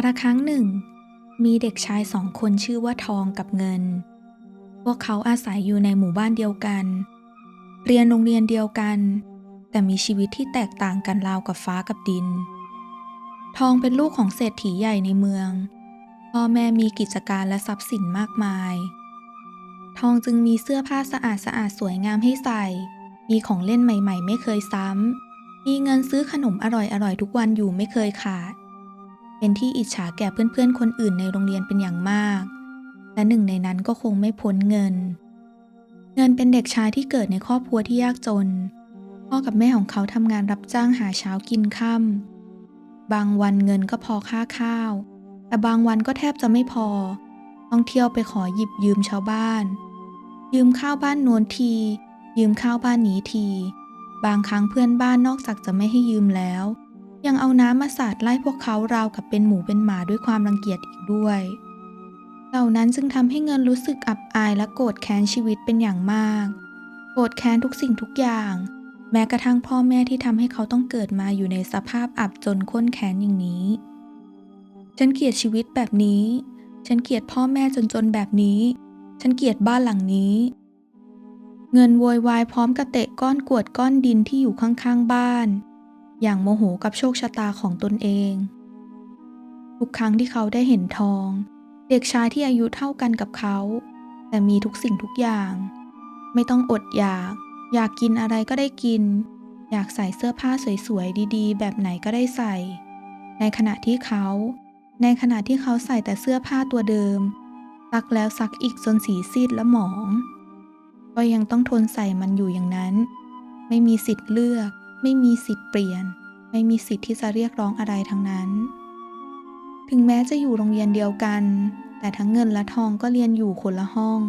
าลครั้งหนึ่ง มีเด็กชายสองคนชื่อว่าทองกับเงิน พวกเขาอาศัยอยู่ในหมู่บ้านเดียวกัน เรียนโรงเรียนเดียวกัน แต่มีชีวิตที่แตกต่างกันราวกับฟ้ากับดิน ทองเป็นลูกของเศรษฐีใหญ่ในเมือง พ่อแม่มีกิจการและทรัพย์สินมากมาย ทองจึงมีเสื้อผ้าสะอาดสะอาดสวยงามให้ใส่ มีของเล่นใหม่ ๆ ไม่เคยซ้ำมีเงินซื้อขนมอร่อยๆทุกวันอยู่ไม่เคยขาด เป็นที่อิจฉาแก่เพื่อนๆคนอื่นในโรงเรียนเป็นอย่างมาก และหนึ่งในนั้นก็คงไม่พ้นเงิน เงินเป็นเด็กชายที่เกิดในครอบครัวที่ยากจน พ่อกับแม่ของเขาทำงานรับจ้างหาเช้ากินค่ำบางวันเงินก็พอค่าข้าว แต่บางวันก็แทบจะไม่พอ ต้องเที่ยวไปขอหยิบยืมชาวบ้าน ยืมข้าวบ้านโน้นที ยืมข้าวบ้านนี้ที บางครั้งเพื่อนบ้านนอกจากจะไม่ให้ยืมแล้ว ยังเอาน้ำมาสาดไล่พวกเขาราวกับเป็นหมูเป็นหมาด้วยความรังเกียจอีกด้วย เหล่านั้นจึงทำให้เงินรู้สึกอับอายและโกรธแค้นชีวิตเป็นอย่างมาก โกรธแค้นทุกสิ่งทุกอย่าง แม้กระทั่งพ่อแม่ที่ทำให้เขาต้องเกิดมาอยู่ในสภาพอับจนข้นแค้นอย่างนี้ ฉันเกลียดชีวิตแบบนี้ ฉันเกลียดพ่อแม่จนๆแบบนี้ ฉันเกลียดบ้านหลังนี้เงินโวยวายพร้อมกระเตะก้อนกรวดก้อนดินที่อยู่ข้างๆบ้าน อย่างโมโหกับโชคชะตาของตนเอง ทุกครั้งที่เขาได้เห็นทอง เด็กชายที่อายุเท่ากันกับเขา แต่มีทุกสิ่งทุกอย่าง ไม่ต้องอดอยาก อยากกินอะไรก็ได้กิน อยากใส่เสื้อผ้าสวยๆ ดีๆ แบบไหนก็ได้ใส่ ในขณะที่เขา ในขณะที่เขาใส่แต่เสื้อผ้าตัวเดิม ซักแล้วซักอีกจนสีซีดและหมอง ก็ยังต้องทนใส่มันอยู่อย่างนั้น ไม่มีสิทธิ์เลือก ไม่มีสิทธิ์เปลี่ยน ไม่มีสิทธิ์ที่จะเรียกร้องอะไรทั้งนั้น ถึงแม้จะอยู่โรงเรียนเดียวกัน แต่ทั้งเงินและทองก็เรียนอยู่คนละห้อง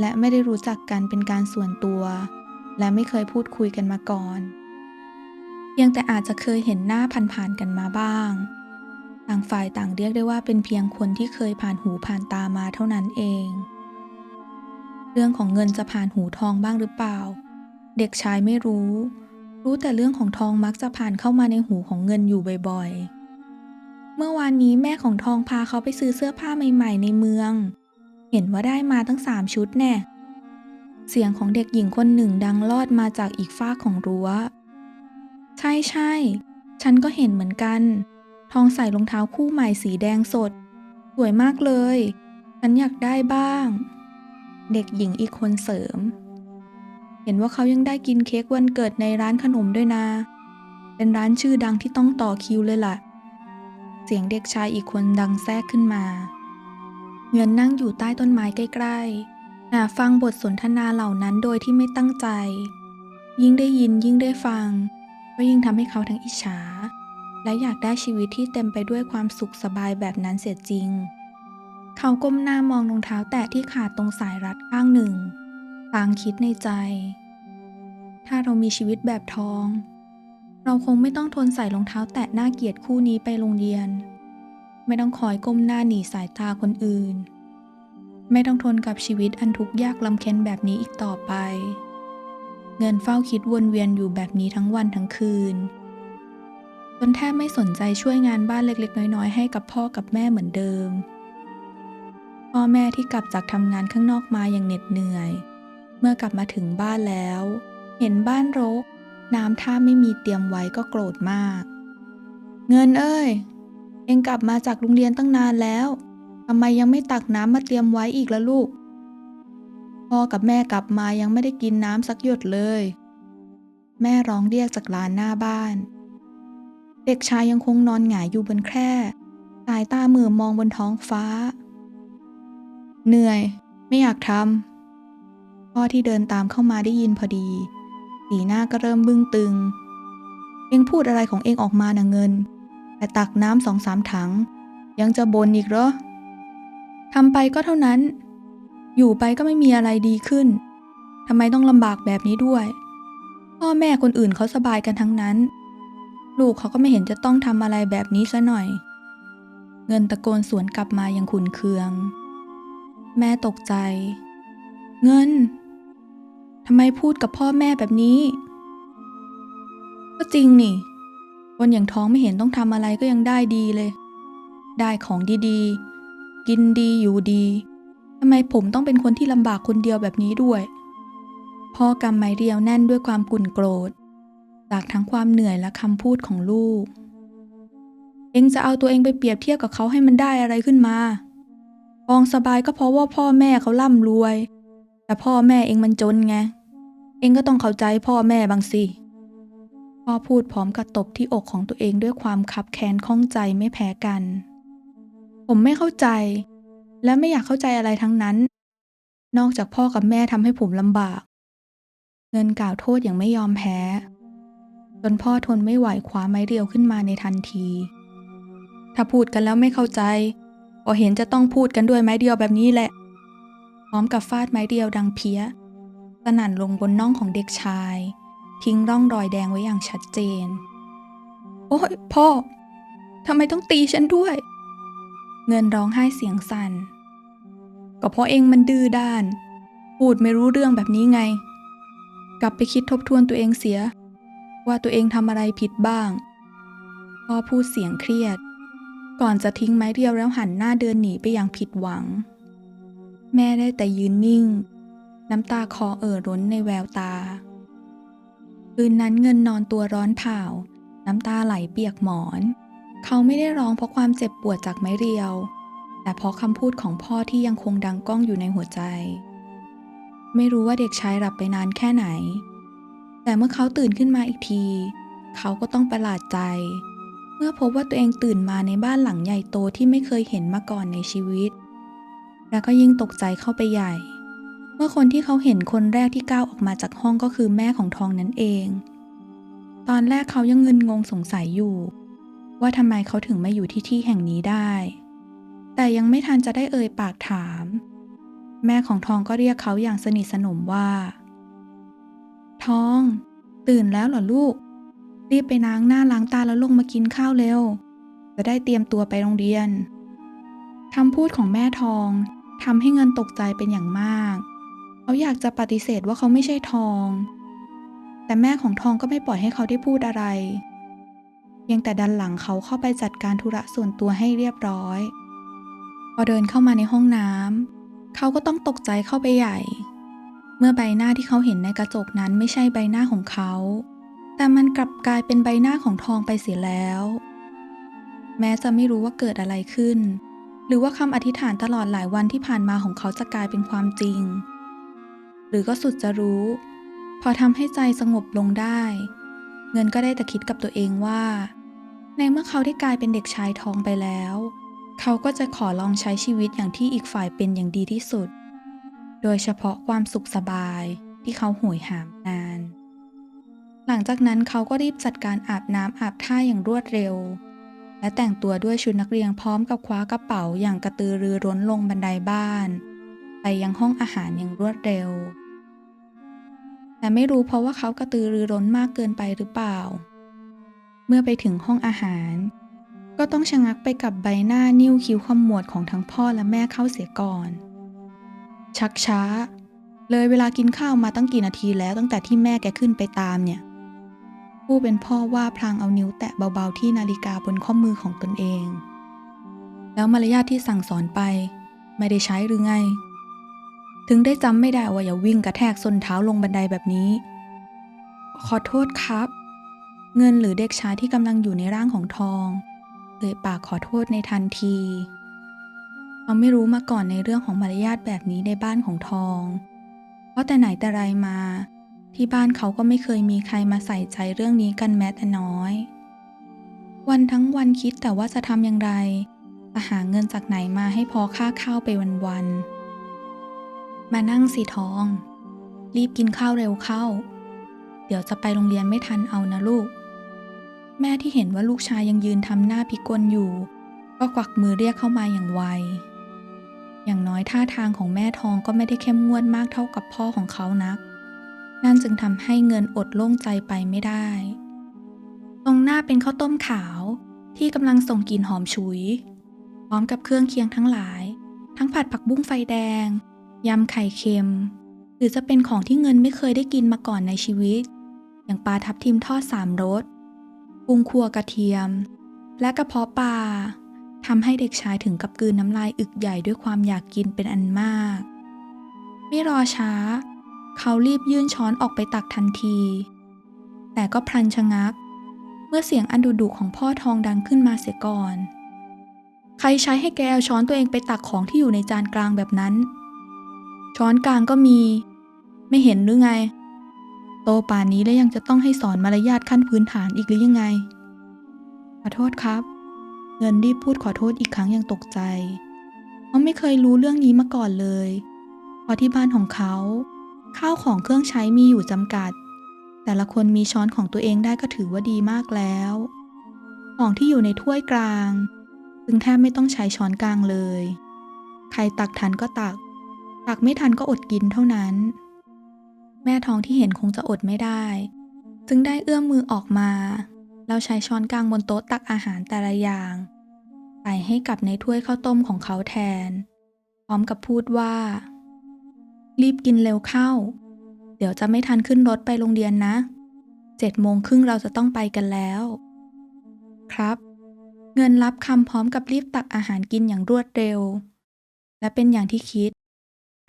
และไม่ได้รู้จักกันเป็นการส่วนตัว และไม่เคยพูดคุยกันมาก่อนเพียงแต่อาจจะเคยเห็นหน้าผ่านๆกันมาบ้าง ต่างฝ่ายต่างเรียกได้ว่าเป็นเพียงคนที่เคยผ่านหูผ่านตามาเท่านั้นเอง เรื่องของเงินจะผ่านหูทองบ้างหรือเปล่า เด็กชายไม่รู้ รู้แต่เรื่องของทองมักจะผ่านเข้ามาในหูของเงินอยู่บ่อยๆ เมื่อวานนี้แม่ของทองพาเขาไปซื้อเสื้อผ้าใหม่ๆ ในเมือง เห็นว่าได้มาตั้งสามชุดแน่ เสียงของเด็กหญิงคนหนึ่งดังลอดมาจากอีกฝ้ากของรั้ว ใช่ใช่ๆฉันก็เห็นเหมือนกัน ทองใส่รองเท้าคู่ใหม่สีแดงสด สวยมากเลย ฉันอยากได้บ้าง เด็กหญิงอีกคนเสริม เห็นว่าเขายังได้กินเค้กวันเกิดในร้านขนมด้วยนะ เป็นร้านชื่อดังที่ต้องต่อคิวเลยล่ะ เสียงเด็กชายอีกคนดังแทรกขึ้นมา เงินนั่งอยู่ใต้ต้นไม้ใกล้ๆน่าฟังบทสนทนาเหล่านั้นโดยที่ไม่ตั้งใจ ยิ่งได้ยินยิ่งได้ฟัง ก็ยิ่งทำให้เขาทั้งอิจฉา และอยากได้ชีวิตที่เต็มไปด้วยความสุขสบายแบบนั้นเสียจริง เขาก้มหน้ามองรองเท้าแตะที่ขาดตรงสายรัดข้างหนึ่ง ต่างคิดในใจ ถ้าเรามีชีวิตแบบทอง เราคงไม่ต้องทนใส่รองเท้าแตะหน่าเกลียดคู่นี้ไปโรงเรียน ไม่ต้องคอยก้มหน้าหนีสายตาคนอื่น ไม่ต้องทนกับชีวิตอันทุกข์ยากลำเค็ญแบบนี้อีกต่อไป เงินเฝ้าคิดวนเวียนอยู่แบบนี้ทั้งวันทั้งคืนจนแทบไม่สนใจช่วยงานบ้านเล็กๆ น้อยๆ ให้กับพ่อกับแม่เหมือนเดิม พ่อแม่ที่กลับจากทำงานข้างนอกมาอย่างเหน็ดเหนื่อย เมื่อกลับมาถึงบ้านแล้ว เห็นบ้านรก น้ำท่าไม่มีเตรียมไว้ก็โกรธมาก เงินเอ้ย เองกลับมาจากโรงเรียนตั้งนานแล้วทำไมยังไม่ตักน้ำมาเตรียมไว้อีกละลูก พ่อกับแม่กลับมายังไม่ได้กินน้ำสักหยดเลย แม่ร้องเรียกจากลานหน้าบ้าน เด็กชายยังคงนอนหงายอยู่บนแคร่สายตาเหมือมองบนท้องฟ้า เหนื่อย ไม่อยากทำ พ่อที่เดินตามเข้ามาได้ยินพอดี สีหน้าก็เริ่มบึ้งตึง เองพูดอะไรของเองออกมานะเงิน แต่ตักน้ำสองสามถัง ยังจะบ่นอีกเหรอทำไปก็เท่านั้น อยู่ไปก็ไม่มีอะไรดีขึ้นทำไมต้องลำบากแบบนี้ด้วย พ่อแม่คนอื่นเขาสบายกันทั้งนั้น ลูกเขาก็ไม่เห็นจะต้องทำอะไรแบบนี้ซะหน่อย เงินตะโกนสวนกลับมาอยังขุนเคือง แม่ตกใจ เงิน ทำไมพูดกับพ่อแม่แบบนี้ ก็จริงนี่ คนอย่างท้องไม่เห็นต้องทำอะไรก็ยังได้ดีเลย ได้ของดีๆ กินดีอยู่ดีทำไมผมต้องเป็นคนที่ลำบากคนเดียวแบบนี้ด้วย พ่อกำไม้เรียวแน่นด้วยความกุ่นโกรธ จากทั้งความเหนื่อยและคำพูดของลูก เองจะเอาตัวเองไปเปรียบเทียบกับเขาให้มันได้อะไรขึ้นมาทองสบายก็เพราะว่าพ่อแม่เขาร่ำรวย แต่พ่อแม่เองมันจนไง เองก็ต้องเข้าใจพ่อแม่บางสิพ่อพูดพร้อมกับตบที่อกของตัวเองด้วยความคับแค้นข้องใจไม่แพ้กัน ผมไม่เข้าใจ และไม่อยากเข้าใจอะไรทั้งนั้น นอกจากพ่อกับแม่ทำให้ผมลำบาก เงินกล่าวโทษอย่างไม่ยอมแพ้ จนพ่อทนไม่ไหวคว้าไม้เรียวขึ้นมาในทันที ถ้าพูดกันแล้วไม่เข้าใจ ก็เห็นจะต้องพูดกันด้วยไม้เดียวแบบนี้แหละ ร้อมกับฟาดไม้เดียวดังเพี้ยสนั่นลงบนน่องของเด็กชาย ทิ้งร่องรอยแดงไว้อย่างชัดเจน โอ้ยพ่อทำไมต้องตีฉันด้วย เงินร้องไห้เสียงสั่น ก็เพราะเองมันดื้อด้าน พูดไม่รู้เรื่องแบบนี้ไง กลับไปคิดทบทวนตัวเองเสีย ว่าตัวเองทำอะไรผิดบ้าง พ่อพูดเสียงเครียด ก่อนจะทิ้งไม้เรียวแล้วหันหน้าเดินหนีไปอย่างผิดหวัง แม่ได้แต่ยืนนิ่ง น้ำตาคอเอ่อร้นในแววตา คืนนั้นเงินนอนตัวร้อนเผาน้ำตาไหลเปียกหมอน เขาไม่ได้ร้องเพราะความเจ็บปวดจากไม้เรียว แต่เพราะคำพูดของพ่อที่ยังคงดังก้องอยู่ในหัวใจ ไม่รู้ว่าเด็กชายหลับไปนานแค่ไหน แต่เมื่อเขาตื่นขึ้นมาอีกที เขาก็ต้องประหลาดใจ เมื่อพบว่าตัวเองตื่นมาในบ้านหลังใหญ่โตที่ไม่เคยเห็นมาก่อนในชีวิต แล้วก็ยิ่งตกใจเข้าไปใหญ่ เมื่อคนที่เขาเห็นคนแรกที่ก้าวออกมาจากห้องก็คือแม่ของทองนั่นเอง ตอนแรกเขายังเงินงงสงสัยอยู่ ว่าทำไมเขาถึงมาอยู่ที่ที่แห่งนี้ได้ แต่ยังไม่ทันจะได้เอ่ยปากถาม แม่ของทองก็เรียกเขาอย่างสนิทสนมว่า ทอง ตื่นแล้วเหรอลูก รีบไปล้างหน้าล้างตาแล้วลงมากินข้าวเร็วจะได้เตรียมตัวไปโรงเรียนคำพูดของแม่ทอง ทำให้เงินตกใจเป็นอย่างมาก เขาอยากจะปฏิเสธว่าเขาไม่ใช่ทอง แต่แม่ของทองก็ไม่ปล่อยให้เขาได้พูดอะไรเพียงแต่ดันหลังเขาเข้าไปจัดการธุระส่วนตัวให้เรียบร้อย พอเดินเข้ามาในห้องน้ำเขาก็ต้องตกใจเข้าไปใหญ่ เมื่อใบหน้าที่เขาเห็นในกระจกนั้นไม่ใช่ใบหน้าของเขา แต่มันกลับกลายเป็นใบหน้าของทองไปเสียแล้ว แม้จะไม่รู้ว่าเกิดอะไรขึ้น หรือว่าคำอธิษฐานตลอดหลายวันที่ผ่านมาของเขาจะกลายเป็นความจริง หรือก็สุดจะรู้ พอทำให้ใจสงบลงได้ เงินก็ได้แต่คิดกับตัวเองว่า ในเมื่อเขาได้กลายเป็นเด็กชายทองไปแล้ว เขาก็จะขอลองใช้ชีวิตอย่างที่อีกฝ่ายเป็นอย่างดีที่สุด โดยเฉพาะความสุขสบายที่เขาหวยหามนาน หลังจากนั้นเขาก็รีบจัดการอาบน้ำอาบท่าอย่างรวดเร็ว และแต่งตัวด้วยชุดนักเรียนพร้อมกับคว้ากระเป๋าอย่างกระตือรือร้นลงบันไดบ้าน ไปยังห้องอาหารอย่างรวดเร็ว แต่ไม่รู้เพราะว่าเขากระตือรือร้นมากเกินไปหรือเปล่า เมื่อไปถึงห้องอาหาร ก็ต้องชะงักไปกับใบหน้านิ้วคิ้วขมวดของทั้งพ่อและแม่เข้าเสียก่อน ชักช้า เลยเวลากินข้าวมาตั้งกี่นาทีแล้วตั้งแต่ที่แม่แกขึ้นไปตามเนี่ย ผู้เป็นพ่อว่าพลางเอานิ้วแตะเบาๆที่นาฬิกาบนข้อมือของตนเอง แล้วมารยาทที่สั่งสอนไป ไม่ได้ใช้หรือไง ถึงได้จำไม่ได้ว่าอย่าวิ่งกระแทกส้นเท้าลงบันไดแบบนี้ ขอโทษครับ เงินหรือเด็กชายที่กำลังอยู่ในร่างของทองเอ่ยปากขอโทษในทันทีเขาไม่รู้มาก่อนในเรื่องของมารยาทแบบนี้ในบ้านของทอง เพราะแต่ไหนแต่ไรมา ที่บ้านเขาก็ไม่เคยมีใครมาใส่ใจเรื่องนี้กันแม้แต่น้อย วันทั้งวันคิดแต่ว่าจะทำอย่างไรจะหาเงินจากไหนมาให้พอค่าข้าวไปวันๆ มานั่งสีทอง รีบกินข้าวเร็วเข้า เดี๋ยวจะไปโรงเรียนไม่ทันเอานะลูก แม่ที่เห็นว่าลูกชายยังยืนทำหน้าพิกลอยู่ ก็กวักมือเรียกเข้ามาอย่างไว อย่างน้อยท่าทางของแม่ทองก็ไม่ได้เข้มงวดมากเท่ากับพ่อของเขานัก นั่นจึงทำให้เงินอดโล่งใจไปไม่ได้ ตรงหน้าเป็นข้าวต้มขาวที่กำลังส่งกลิ่นหอมฉุย พร้อมกับเครื่องเคียงทั้งหลาย ทั้งผัดผักบุ้งไฟแดง ยำไข่เค็ม หรือจะเป็นของที่เงินไม่เคยได้กินมาก่อนในชีวิต อย่างปลาทับทิมทอดสามรสกุ้งคัวกระเทียม และกระเพาะปลาทำให้เด็กชายถึงกับกืนน้ำลายอึกใหญ่ด้วยความอยากกินเป็นอันมาก ไม่รอช้า เขารีบยื่นช้อนออกไปตักทันที แต่ก็พลันชะงัก เมื่อเสียงอันดุดุของพ่อทองดังขึ้นมาเสียก่อน ใครใช้ให้แกเอาช้อนตัวเองไปตักของที่อยู่ในจานกลางแบบนั้น ช้อนกลางก็มี ไม่เห็นหรือไง โตป่านนี้แล้วยังจะต้องให้สอนมารยาทขั้นพื้นฐานอีกหรือยังไง ขอโทษครับ เงินรีบพูดขอโทษอีกครั้งอย่างตกใจ เขาไม่เคยรู้เรื่องนี้มาก่อนเลยพราะที่บ้านของเขา ข้าวของเครื่องใช้มีอยู่จำกัด แต่ละคนมีช้อนของตัวเองได้ก็ถือว่าดีมากแล้ว ของที่อยู่ในถ้วยกลาง ซึ่งแทบไม่ต้องใช้ช้อนกลางเลย ใครตักทันก็ตัก ตักไม่ทันก็อดกินเท่านั้น แม่ท้องที่เห็นคงจะอดไม่ได้ จึงได้เอื้อมมือออกมาแล้วใช้ช้อนกลางบนโต๊ะตักอาหารแต่ละอย่างใส่ให้กับในถ้วยข้าวต้มของเขาแทน พร้อมกับพูดว่า รีบกินเร็วเข้า เดี๋ยวจะไม่ทันขึ้นรถไปโรงเรียนนะเจ็ดโมงครึ่งเราจะต้องไปกันแล้ว ครับ เงินรับคำพร้อมกับรีบตักอาหารกินอย่างรวดเร็ว และเป็นอย่างที่คิด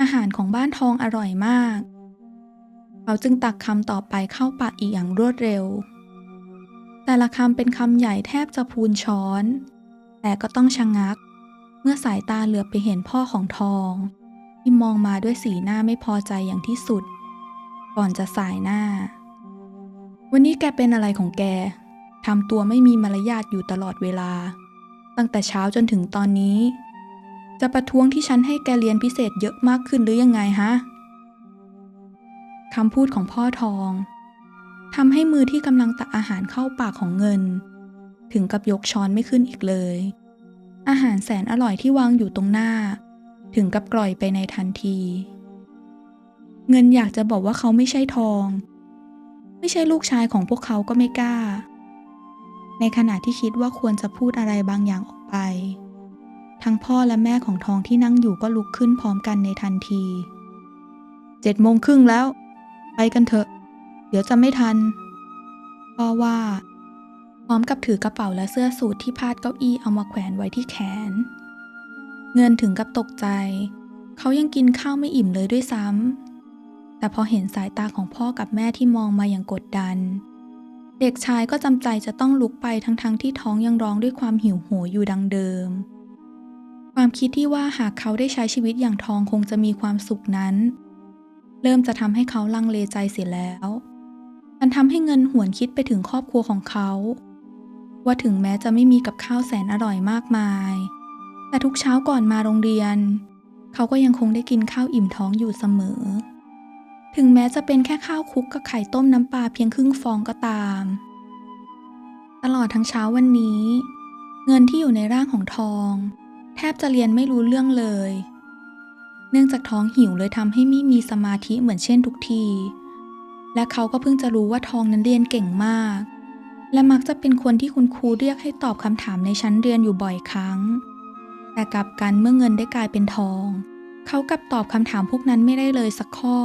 อาหารของบ้านทองอร่อยมาก เขาจึงตักคำต่อไปเข้าปากอีกอย่างรวดเร็ว แต่ละคำเป็นคำใหญ่แทบจะพูนช้อน แต่ก็ต้องชะงัก เมื่อสายตาเหลือบไปเห็นพ่อของทอง ที่มองมาด้วยสีหน้าไม่พอใจอย่างที่สุด ก่อนจะสายหน้า วันนี้แกเป็นอะไรของแกทำตัวไม่มีมารยาทอยู่ตลอดเวลา ตั้งแต่เช้าจนถึงตอนนี้ จะประท้วงที่ฉันให้แกเรียนพิเศษเยอะมากขึ้นหรือยังไงฮะคำพูดของพ่อทองทำให้มือที่กำลังตักอาหารเข้าปากของเงิน ถึงกับยกช้อนไม่ขึ้นอีกเลย อาหารแสนอร่อยที่วางอยู่ตรงหน้า ถึงกับกล่อยไปในทันที เงินอยากจะบอกว่าเขาไม่ใช่ทอง ไม่ใช่ลูกชายของพวกเขาก็ไม่กล้า ในขณะที่คิดว่าควรจะพูดอะไรบางอย่างออกไป ทั้งพ่อและแม่ของทองที่นั่งอยู่ก็ลุกขึ้นพร้อมกันในทันทีเจ็ดโมงครึ่งแล้ว ไปกันเถอะ เดี๋ยวจะไม่ทันพ่อว่า พร้อมกับถือกระเป๋าและเสื้อสูทที่พาดเก้าอี้เอามาแขวนไว้ที่แขน เงินถึงกับตกใจ เขายังกินข้าวไม่อิ่มเลยด้วยซ้ำ แต่พอเห็นสายตาของพ่อกับแม่ที่มองมาอย่างกดดัน เด็กชายก็จำใจจะต้องลุกไปทั้งๆทที่ท้องยังร้องด้วยความหิวโหยอยู่ดังเดิม ความคิดที่ว่าหากเขาได้ใช้ชีวิตอย่างทองคงจะมีความสุขนั้น เริ่มจะทำให้เขาลังเลใจเสียแล้ว มันทำให้เงินหวนคิดไปถึงครอบครัวของเขา ว่าถึงแม้จะไม่มีกับข้าวแสนอร่อยมากมาย แต่ทุกเช้าก่อนมาโรงเรียน เขาก็ยังคงได้กินข้าวอิ่มท้องอยู่เสมอ ถึงแม้จะเป็นแค่ข้าวคุกกับไข่ต้มน้ำปลาเพียงครึ่งฟองก็ตาม ตลอดทั้งเช้าวันนี้ เงินที่อยู่ในร่างของทอง แทบจะเรียนไม่รู้เรื่องเลย เนื่องจากท้องหิวเลยทำให้ไม่มีสมาธิเหมือนเช่นทุกที และเขาก็เพิ่งจะรู้ว่าทองนั้นเรียนเก่งมาก และมักจะเป็นคนที่คุณครูเรียกให้ตอบคำถามในชั้นเรียนอยู่บ่อยครั้ง แต่กลับกันเมื่อเงินได้กลายเป็นทอง เขากลับตอบคำถามพวกนั้นไม่ได้เลยสักข้อ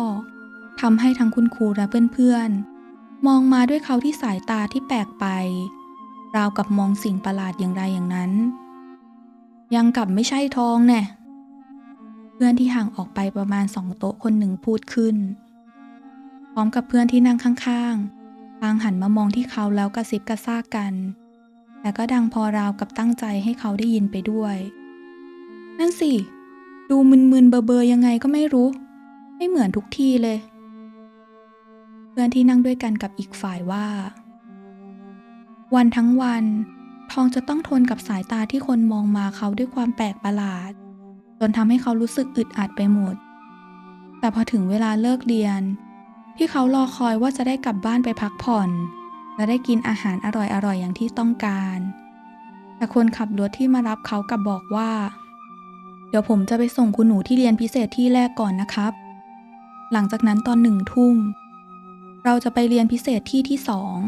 ทำให้ทั้งคุณครูและเพื่อนๆ มองมาด้วยเขาที่สายตาที่แปลกไป ราวกับมองสิ่งประหลาดอย่างไรอย่างนั้น ยังกลับไม่ใช่ทองแน่เพื่อนที่ห่างออกไปประมาณสองโต๊ะคนหนึ่งพูดขึ้น พร้อมกับเพื่อนที่นั่งข้างๆพางหันมามองที่เขาแล้วกระซิบกระซากกัน แต่ก็ดังพอราวกับตั้งใจให้เขาได้ยินไปด้วย นั่นสิ ดูมึนๆเบอร์ๆยังไงก็ไม่รู้ ไม่เหมือนทุกที่เลย เพื่อนที่นั่งด้วยกันกับอีกฝ่ายว่า วันทั้งวัน ทองจะต้องทนกับสายตาที่คนมองมาเขาด้วยความแปลกประหลาด จนทำให้เขารู้สึกอึดอัดไปหมด แต่พอถึงเวลาเลิกเรียน ที่เขารอคอยว่าจะได้กลับบ้านไปพักผ่อน และได้กินอาหารอร่อยๆออย่างที่ต้องการแต่คนขับรถที่มารับเขากลับบอกว่า เดี๋ยวผมจะไปส่งคุณหนูที่เรียนพิเศษที่แรกก่อนนะครับ หลังจากนั้นตอนหนึ่งทุ่ม เราจะไปเรียนพิเศษที่ที่สอง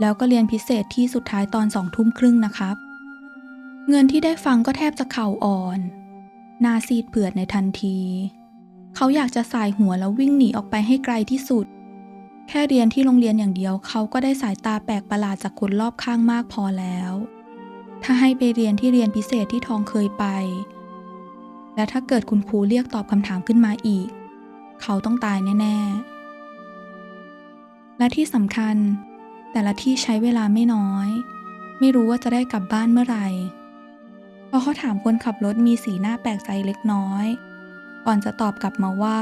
แล้วก็เรียนพิเศษที่สุดท้ายตอนสองทุ่มครึ่งนะครับ เงินที่ได้ฟังก็แทบจะเข่าอ่อนหนาซีดเผือดในทันที เขาอยากจะสายหัวแล้ววิ่งหนีออกไปให้ไกลที่สุด แค่เรียนที่โรงเรียนอย่างเดียวเขาก็ได้สายตาแปลกประหลาดจากคนรอบข้างมากพอแล้ว ถ้าให้ไปเรียนที่เรียนพิเศษที่ทองเคยไป และถ้าเกิดคุณครูเรียกตอบคำถามขึ้นมาอีก เขาต้องตายแน่ ๆ และที่สำคัญ แต่ละที่ใช้เวลาไม่น้อย ไม่รู้ว่าจะได้กลับบ้านเมื่อไหร่พอเขาถามคนขับรถมีสีหน้าแปลกใจเล็กน้อย ก่อนจะตอบกลับมาว่า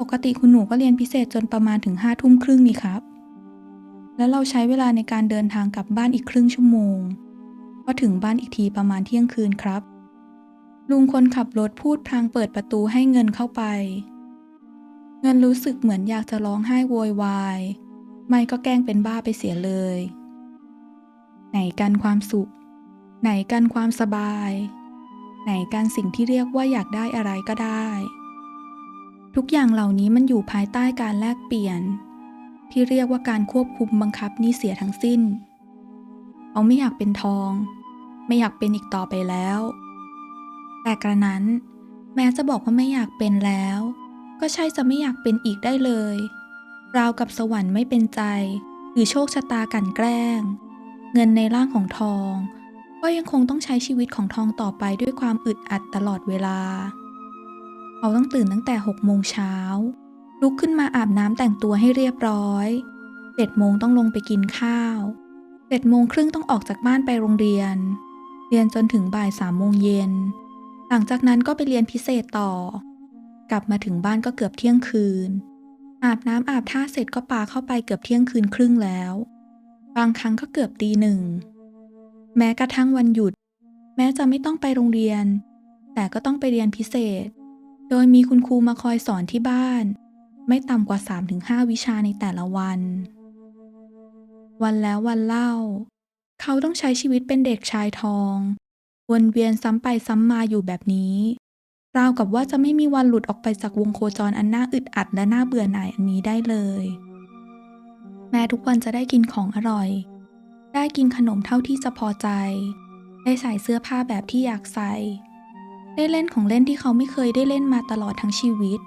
ปกติคุณหนูก็เรียนพิเศษจนประมาณถึงห้าทุ่มครึ่งนี่ครับ แล้วเราใช้เวลาในการเดินทางกลับบ้านอีกครึ่งชั่วโมง ก็ถึงบ้านอีกทีประมาณเที่ยงคืนครับ ลุงคนขับรถพูดพลางเปิดประตูให้เงินเข้าไป เงินรู้สึกเหมือนอยากจะร้องไห้โวยวาย ไม่ก็แกล้งเป็นบ้าไปเสียเลย ไหนกันความสุข ไหนกันความสบาย ไหนกันสิ่งที่เรียกว่าอยากได้อะไรก็ได้ ทุกอย่างเหล่านี้มันอยู่ภายใต้การแลกเปลี่ยน ที่เรียกว่าการควบคุมบังคับนี่เสียทั้งสิ้นเขาไม่อยากเป็นทอง ไม่อยากเป็นอีกต่อไปแล้ว แต่กระนั้น แม้จะบอกว่าไม่อยากเป็นแล้ว ก็ใช่จะไม่อยากเป็นอีกได้เลย ราวกับสวรรค์ไม่เป็นใจ หรือโชคชะตากันแกล้ง เงินในร่างของทอง ก็ยังคงต้องใช้ชีวิตของทองต่อไปด้วยความอึดอัดตลอดเวลา เขาต้องตื่นตั้งแต่6โมงเช้าลุกขึ้นมาอาบน้ำแต่งตัวให้เรียบร้อย7โมงต้องลงไปกินข้าว7โมงครึ่งต้องออกจากบ้านไปโรงเรียน เรียนจนถึงบ่าย3โมงเย็น หลังจากนั้นก็ไปเรียนพิเศษต่อ กลับมาถึงบ้านก็เกือบเที่ยงคืน อาบน้ำอาบท่าเสร็จก็ปาเข้าไปเกือบเที่ยงคืนครึ่งแล้ว บางครั้งก็เกือบตีหนึ่ง แม้กระทั่งวันหยุด แม้จะไม่ต้องไปโรงเรียน แต่ก็ต้องไปเรียนพิเศษ โดยมีคุณครูมาคอยสอนที่บ้าน ไม่ต่ำกว่า 3-5 วิชาในแต่ละวัน วันแล้ววันเล่า เขาต้องใช้ชีวิตเป็นเด็กชายทอง วนเวียนซ้ำไปซ้ำมาอยู่แบบนี้ ราวกับว่าจะไม่มีวันหลุดออกไปจากวงโคจรอันน่าอึดอัดและน่าเบื่อหน่ายอันนี้ได้เลย แม้ทุกวันจะได้กินของอร่อย ได้กินขนมเท่าที่จะพอใจ ได้ใส่เสื้อผ้าแบบที่อยากใส่ ได้เล่นของเล่นที่เขาไม่เคยได้เล่นมาตลอดทั้งชีวิต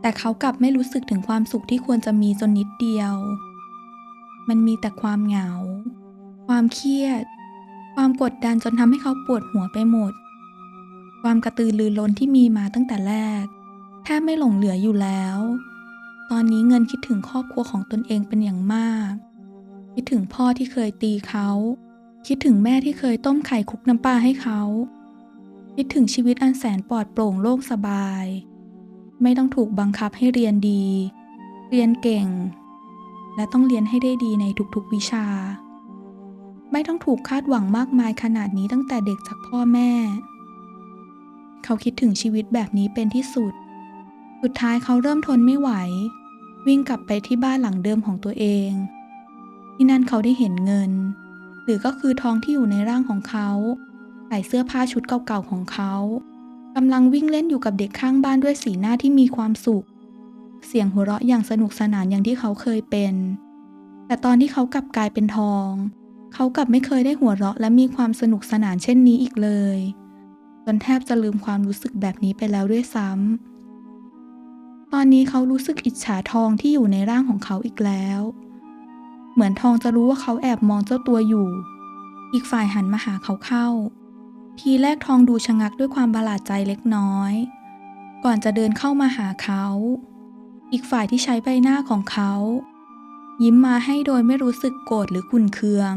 แต่เขากลับไม่รู้สึกถึงความสุขที่ควรจะมีจนนิดเดียว มันมีแต่ความเหงา ความเครียด ความกดดันจนทำให้เขาปวดหัวไปหมด ความกระตือรือร้นที่มีมาตั้งแต่แรก แทบไม่หลงเหลืออยู่แล้ว ตอนนี้เงินคิดถึงครอบครัวของตนเองเป็นอย่างมาก คิดถึงพ่อที่เคยตีเขา คิดถึงแม่ที่เคยต้มไข่คุกน้ำปลาให้เขา คิดถึงชีวิตอันแสนปลอดโปร่งโล่งสบาย ไม่ต้องถูกบังคับให้เรียนดี เรียนเก่ง และต้องเรียนให้ได้ดีในทุกๆวิชา ไม่ต้องถูกคาดหวังมากมายขนาดนี้ตั้งแต่เด็กจากพ่อแม่ เขาคิดถึงชีวิตแบบนี้เป็นที่สุด สุดท้ายเขาเริ่มทนไม่ไหว วิ่งกลับไปที่บ้านหลังเดิมของตัวเอง ที่นั่นเขาได้เห็นเงิน หรือก็คือทองที่อยู่ในร่างของเขา ใส่เสื้อผ้าชุดเก่าๆของเขากำลังวิ่งเล่นอยู่กับเด็กข้างบ้านด้วยสีหน้าที่มีความสุข เสียงหัวเราะอย่างสนุกสนานอย่างที่เขาเคยเป็น แต่ตอนที่เขากลับกลายเป็นทอง เขากลับไม่เคยได้หัวเราะและมีความสนุกสนานเช่นนี้อีกเลย จนแทบจะลืมความรู้สึกแบบนี้ไปแล้วด้วยซ้ำ ตอนนี้เขารู้สึกอิจฉาทองที่อยู่ในร่างของเขาอีกแล้ว เหมือนทองจะรู้ว่าเขาแอบมองเจ้าตัวอยู่ อีกฝ่ายหันมาหาเขาเข้า ทีแรกทองดูชะงักด้วยความประหลาดใจเล็กน้อย ก่อนจะเดินเข้ามาหาเขา อีกฝ่ายที่ใช้ใบหน้าของเขา ยิ้มมาให้โดยไม่รู้สึกโกรธหรือขุนเคือง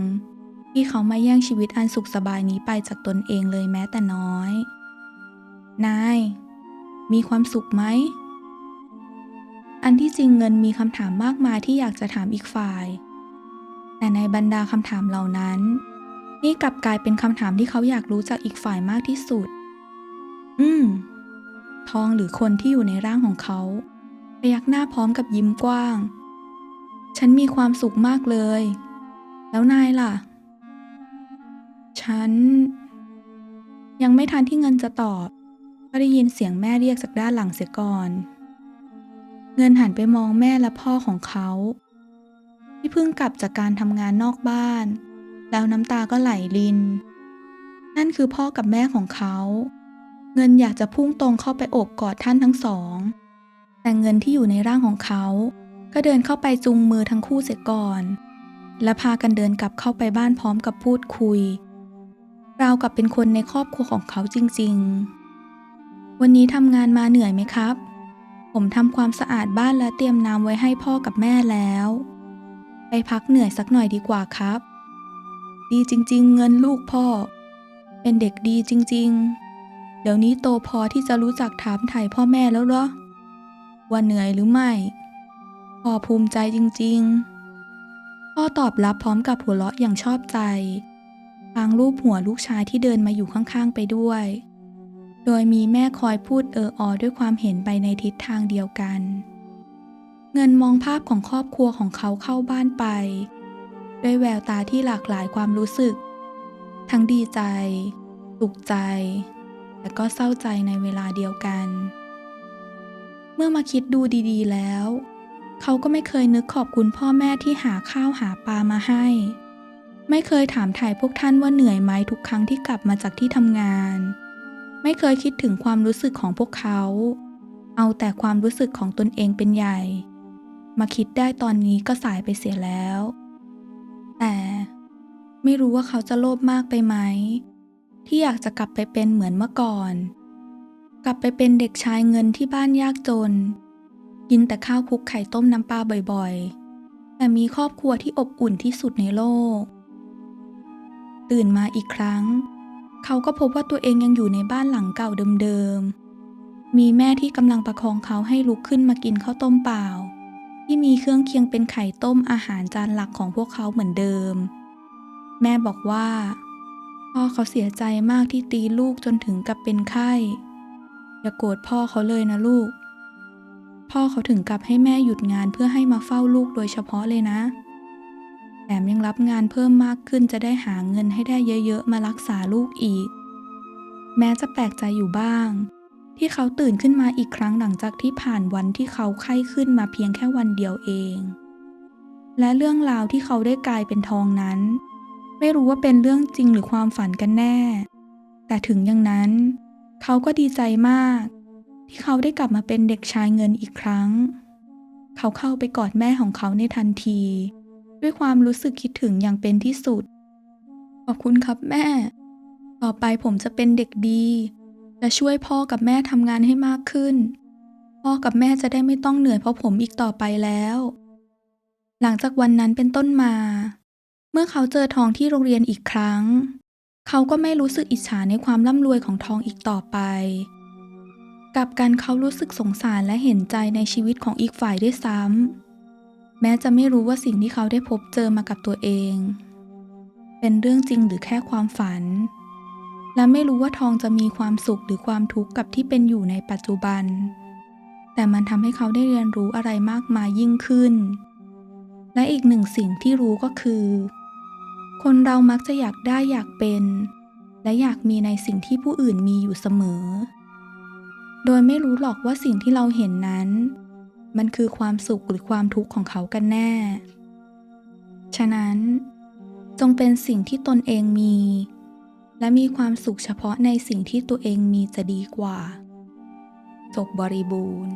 ที่เขามาแย่งชีวิตอันสุขสบายนี้ไปจากตนเองเลยแม้แต่น้อย นาย มีความสุขไหม อันที่จริงเงินมีคำถามมากมายที่อยากจะถามอีกฝ่าย แต่ในบรรดาคำถามเหล่านั้น นี่กลับกลายเป็นคำถามที่เขาอยากรู้จากอีกฝ่ายมากที่สุด อืม ทองหรือคนที่อยู่ในร่างของเขาพยักหน้าพร้อมกับยิ้มกว้าง ฉันมีความสุขมากเลย แล้วนายล่ะ ฉัน ยังไม่ทันที่เงินจะตอบ ก็ได้ยินเสียงแม่เรียกจากด้านหลังเสียก่อน เงินหันไปมองแม่และพ่อของเขา ที่เพิ่งกลับจากการทำงานนอกบ้าน แล้วน้ำตาก็ไหลริน นั่นคือพ่อกับแม่ของเขา เงินอยากจะพุ่งตรงเข้าไปโอบกอดท่านทั้งสอง แต่เงินที่อยู่ในร่างของเขา ก็เดินเข้าไปจุงมือทั้งคู่เสียก่อน และพากันเดินกลับเข้าไปบ้านพร้อมกับพูดคุย ราวกับเป็นคนในครอบครัวของเขาจริงๆ วันนี้ทำงานมาเหนื่อยไหมครับ ผมทำความสะอาดบ้านและเตรียมน้ำไว้ให้พ่อกับแม่แล้ว ไปพักเหนื่อยสักหน่อยดีกว่าครับ ดีจริงๆ เงินลูกพ่อ เป็นเด็กดีจริงๆ เดี๋ยวนี้โตพอที่จะรู้จักถามไถ่พ่อแม่แล้วเหรอว่าเหนื่อยหรือไม่ พ่อภูมิใจจริงๆ พ่อตอบรับพร้อมกับหัวเราะอย่างชอบใจพางรูปหัวลูกชายที่เดินมาอยู่ข้างๆไปด้วย โดยมีแม่คอยพูดเอออด้วยความเห็นไปในทิศทางเดียวกัน เงินมองภาพของครอบครัวของเขาเข้าบ้านไป ด้วยแววตาที่หลากหลายความรู้สึก ทั้งดีใจสุขใจและก็เศร้าใจในเวลาเดียวกัน เมื่อมาคิดดูดีๆแล้ว เขาก็ไม่เคยนึกขอบคุณพ่อแม่ที่หาข้าวหาปลามาให้ ไม่เคยถามถ่ายพวกท่านว่าเหนื่อยไหมทุกครั้งที่กลับมาจากที่ทำงาน ไม่เคยคิดถึงความรู้สึกของพวกเขา เอาแต่ความรู้สึกของตนเองเป็นใหญ่ มาคิดได้ตอนนี้ก็สายไปเสียแล้ว แต่ไม่รู้ว่าเขาจะโลภมากไปไหม ที่อยากจะกลับไปเป็นเหมือนเมื่อก่อน กลับไปเป็นเด็กชายเงินที่บ้านยากจน กินแต่ข้าวคลุกไข่ต้มน้ำปลาบ่อยๆ แต่มีครอบครัวที่อบอุ่นที่สุดในโลก ตื่นมาอีกครั้ง เขาก็พบว่าตัวเองยังอยู่ในบ้านหลังเก่าเดิมๆ มีแม่ที่กำลังประคองเขาให้ลุกขึ้นมากินข้าวต้มเปล่า ที่มีเครื่องเคียงเป็นไข่ต้มอาหารจานหลักของพวกเขาเหมือนเดิม แม่บอกว่าพ่อเขาเสียใจมากที่ตีลูกจนถึงกับเป็นไข้ อย่าโกรธพ่อเขาเลยนะลูก พ่อเขาถึงกับให้แม่หยุดงานเพื่อให้มาเฝ้าลูกโดยเฉพาะเลยนะ แถมยังรับงานเพิ่มมากขึ้นจะได้หาเงินให้ได้เยอะๆ มารักษาลูกอีก แม้จะแปลกใจอยู่บ้าง ที่เขาตื่นขึ้นมาอีกครั้งหลังจากที่ผ่านวันที่เขาไข้ขึ้นมาเพียงแค่วันเดียวเอง และเรื่องราวที่เขาได้กลายเป็นทองนั้น ไม่รู้ว่าเป็นเรื่องจริงหรือความฝันกันแน่ แต่ถึงอย่างนั้น เขาก็ดีใจมาก ที่เขาได้กลับมาเป็นเด็กชายเงินอีกครั้ง เขาเข้าไปกอดแม่ของเขาในทันที ด้วยความรู้สึกคิดถึงอย่างเป็นที่สุด ขอบคุณครับแม่ ต่อไปผมจะเป็นเด็กดี จะช่วยพ่อกับแม่ทำงานให้มากขึ้น พ่อกับแม่จะได้ไม่ต้องเหนื่อยเพราะผมอีกต่อไปแล้ว หลังจากวันนั้นเป็นต้นมา เมื่อเขาเจอทองที่โรงเรียนอีกครั้ง เขาก็ไม่รู้สึกอิจฉาในความร่ำรวยของทองอีกต่อไป กลับกันเขารู้สึกสงสารและเห็นใจในชีวิตของอีกฝ่ายด้วยซ้ำแม้จะไม่รู้ว่าสิ่งที่เขาได้พบเจอมากับตัวเอง เป็นเรื่องจริงหรือแค่ความฝัน และไม่รู้ว่าทองจะมีความสุขหรือความทุกข์กับที่เป็นอยู่ในปัจจุบัน แต่มันทำให้เขาได้เรียนรู้อะไรมากมายยิ่งขึ้น และอีกหนึ่งสิ่งที่รู้ก็คือ คนเรามักจะอยากได้อยากเป็น และอยากมีในสิ่งที่ผู้อื่นมีอยู่เสมอ โดยไม่รู้หรอกว่าสิ่งที่เราเห็นนั้น มันคือความสุขหรือความทุกข์ของเขากันแน่ ฉะนั้น จงเป็นสิ่งที่ตนเองมี และมีความสุขเฉพาะในสิ่งที่ตัวเองมีจะดีกว่าจบบริบูรณ์